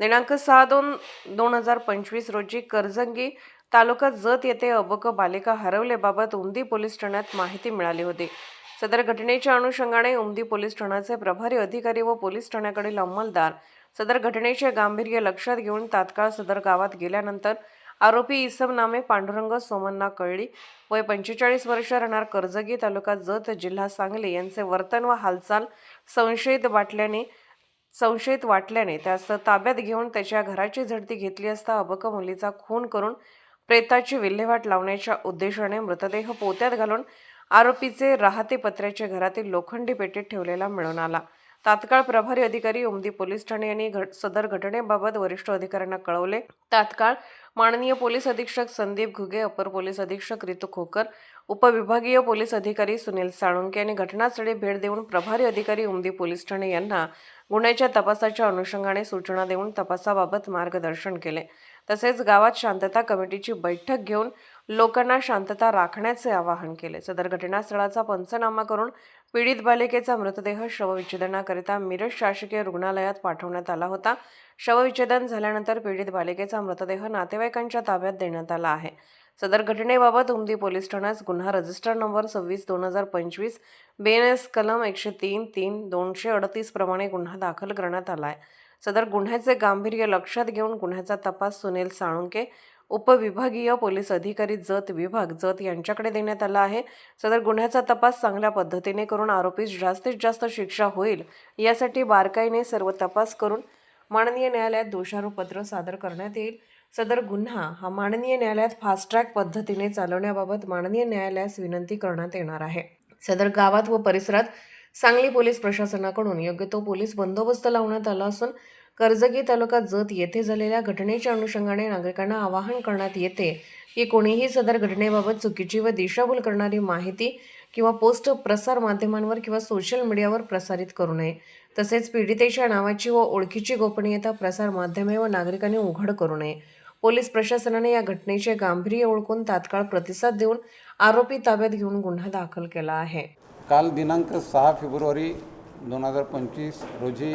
दिनांक सहा दोन दोन हजार पंचवीस रोजी करजंगी तालुका जत येथे अबक बालिका हरवल्याबाबत उमदी पोलीस ठाण्यात माहिती मिळाली होती. सदर घटनेच्या अनुषंगाने उमदी पोलीस ठाण्याचे प्रभारी अधिकारी व पोलीस ठाण्याकडील अंमलदार सदर घटनेचे गांभीर्य लक्षात घेऊन तात्काळ सदर गावात गेल्यानंतर आरोपी इसम नामे पांडुरंग सोमन्ना कळली. वय पंचेचाळीस वर्ष राहणार कर्जगी तालुका जत जिल्हा सांगली यांचे वर्तन व हालचाल संशयित वाटल्याने संशयित वाटल्याने त्यास ताब्यात घेऊन त्याच्या घराची झडती घेतली असता अबक मुलीचा खून करून प्रेताची विल्हेवाट लावण्याच्या उद्देशाने मृतदेह पोत्यात घालून आरोपीचे राहते पत्र्याच्या घरातील लोखंडी पेटीत ठेवलेला मिळून आला. तात्काळ प्रभारी अधिकारी उमदी पोलीस ठाणे यांनी घट सदर घटनेबाबत वरिष्ठ अधिकाऱ्यांना कळवले. तात्काळ माननीय पोलीस अधीक्षक संदीप घुगे अपर पोलीस अधीक्षक रितू खोकर उपविभागीय पोलीस अधिकारी सुनील साळुंके यांनी घटनास्थळी भेट देऊन प्रभारी अधिकारी उमदी पोलीस ठाणे यांना गुन्ह्याच्या तपासाच्या अनुषंगाने सूचना देऊन तपासाबाबत मार्गदर्शन केले. तसेच गावात शांतता कमिटीची बैठक घेऊन लोकांना शांतता राखण्याचे आवाहन केले. सदर घटनास्थळाचा पंचनामा करून पीडित बालिकेचा मृतदेह शवविच्छेदनाकरिता मिरज शासकीय रुग्णालयात पाठवण्यात आला होता. शवविच्छेदन झाल्यानंतर पीडित बालिकेचा मृतदेह नातेवाईकांच्या ताब्यात देण्यात आला आहे. सदर घटनेबाबत उमदी पोलीस ठाण्यास गुन्हा रजिस्टर नंबर सव्वीस दोन हजार पंचवीस बेनएस कलम एकशे तीन तीन दोनशे अडतीस प्रमाणे गुन्हा दाखल करण्यात आला आहे. सदर गुन्ह्याचे गांभीर्य लक्षात घेऊन गुन्ह्याचा तपास सुनील साळुंके उपविभागीय पोलीस अधिकारी जत विभाग जत यांच्याकडे देण्यात आला आहे. सदर गुन्ह्याचा तपास चांगल्या पद्धतीने करून आरोपीस जास्तीत जास्त शिक्षा होईल यासाठी बारकाईने सर्व तपास करून माननीय न्यायालयात दोषारोपपत्र सादर करण्यात येईल. सदर गुन्हा हा माननीय न्यायालयात फास्ट ट्रॅक पद्धतीने चालवण्याबाबत माननीय न्यायालयास विनंती करण्यात येणार आहे. सदर गावात व परिसरात सांगली पोलीस प्रशासनाकडून योग्य तो पोलीस बंदोबस्त लावण्यात आला असून कर्जगी तालुका जत येथे झालेल्या घटनेच्या अनुषंगाने नागरिकांना आवाहन करण्यात येते की कोणीही सदर घटनेबाबत चुकीची व दिशाभूल करणारी माहिती किंवा पोस्ट प्रसार माध्यमांवर किंवा सोशल मीडियावर प्रसारित करू नये. तसेच पीडितेच्या नावाची व ओळखीची गोपनीयता प्रसार माध्यमे व नागरिकांनी उघड करू नये. पोलीस प्रशासनाने या घटनेचे गांभीर्य ओळखून तात्काळ प्रतिसाद देऊन आरोपी ताब्यात घेऊन गुन्हा दाखल केला आहे. काल दिनांक सहा फेब्रुवारी दोन हजार पंचवीस रोजी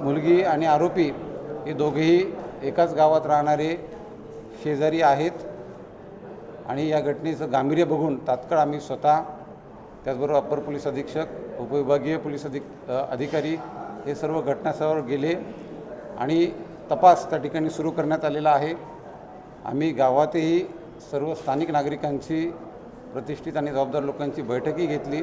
मुलगी आणि आरोपी हे दोघेही एकाच गावात राहणारे शेजारी आहेत. आणि या घटनेचं गांभीर्य बघून तात्काळ आम्ही स्वतः त्याचबरोबर अप्पर पोलीस अधीक्षक उपविभागीय पोलीस अधिक अधिकारी हे सर्व घटनास्थळावर गेले आणि तपास त्या ठिकाणी सुरू करण्यात आलेला आहे. आम्ही गावातही सर्व स्थानिक नागरिकांची प्रतिष्ठित आणि जबाबदार लोकांची बैठकही घेतली.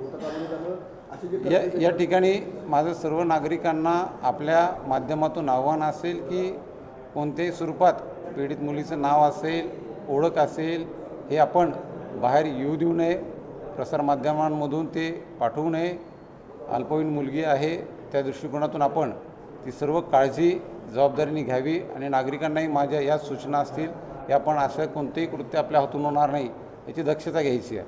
या या ठिकाणी माझं सर्व नागरिकांना आपल्या माध्यमातून आव्हान असेल की कोणत्याही स्वरूपात पीडित मुलीचं नाव असेल ओळख असेल हे आपण बाहेर येऊ देऊ नये. प्रसारमाध्यमांमधून ते पाठवू नये. अल्पवयीन मुलगी आहे त्या दृष्टिकोनातून आपण ती सर्व काळजी जबाबदारीने घ्यावी आणि नागरिकांनाही माझ्या या सूचना असतील की आपण असं कोणतेही कृत्य आपल्या हातून होणार नाही याची दक्षता घ्यायची आहे.